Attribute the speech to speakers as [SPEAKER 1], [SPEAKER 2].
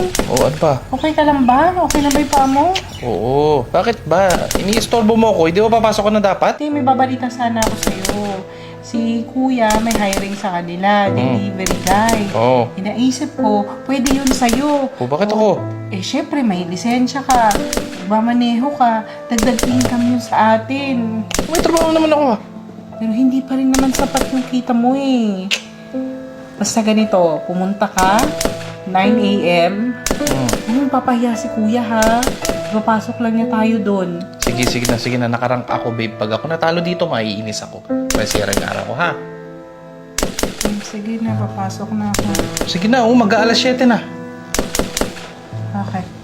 [SPEAKER 1] Oo, ano pa?
[SPEAKER 2] Okay ka lang ba? Okay na ba yung paa mo?
[SPEAKER 1] Oo. Bakit ba? Iniistorbo mo ako. Hindi ba papasok ka na dapat?
[SPEAKER 2] Ate, may babalita sana ako sa'yo. Si kuya may hiring sa kanila, delivery guy.
[SPEAKER 1] Oo.
[SPEAKER 2] Inaisip ko, pwede yun sa'yo.
[SPEAKER 1] O, bakit ako?
[SPEAKER 2] Eh, syempre, may lisensya ka. Magmamaneho ka. Dagdag income yun sa atin.
[SPEAKER 1] May trabaho naman ako ah.
[SPEAKER 2] Pero hindi pa rin naman sapat yung kita mo eh. Basta ganito, pumunta ka, 9 a.m.
[SPEAKER 1] Hmm.
[SPEAKER 2] Ano, papahiya si kuya ha? Papasok lang niya tayo doon.
[SPEAKER 1] Sige, sige na, sige na. Nakarang ako, babe. Pag ako natalo dito, maiinis ako. Masira ng araw ko, ha?
[SPEAKER 2] Sige na, papasok na ako.
[SPEAKER 1] Sige na, oh, mag-aalas 7 na. Okay.